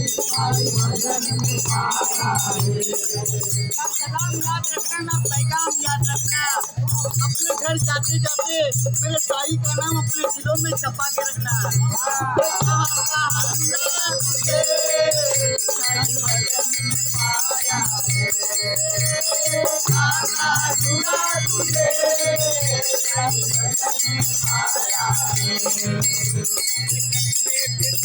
सलाम याद अपने घर जाते जाते मेरे भाई का नाम अपने दिलों में छपा के रखना।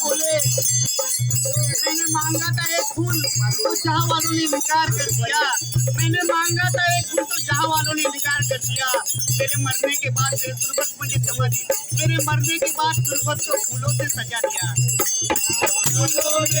बोले मैंने मांगा था एक फूल तो जहाँ वालों ने इनकार कर दिया मैंने मांगा था एक फूल तो जहाँ वालों ने इनकार कर दिया मेरे मरने के बाद मेरे तुरबत मुझे समझ मेरे मरने के बाद तुरबत को फूलों से सजा दिया फूलों में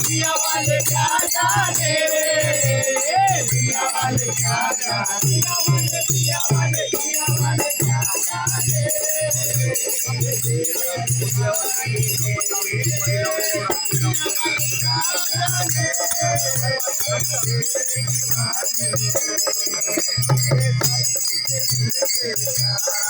दिया वाले क्या जाने दिया वाले क्या जाने दिया वाले दिया वाले दिया वाले क्या जाने भजन का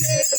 Yeah.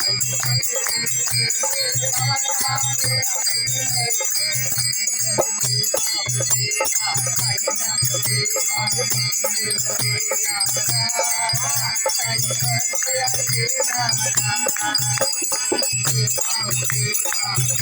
Thank you.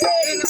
Hey.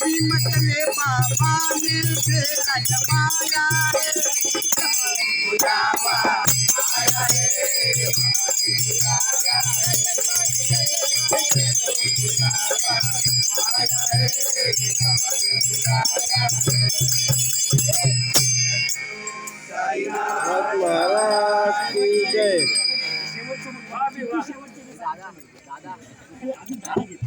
हिम्मत ने बाबा मिल के लजमाया रे। आया रे। महाराज की जय। दादा दादा।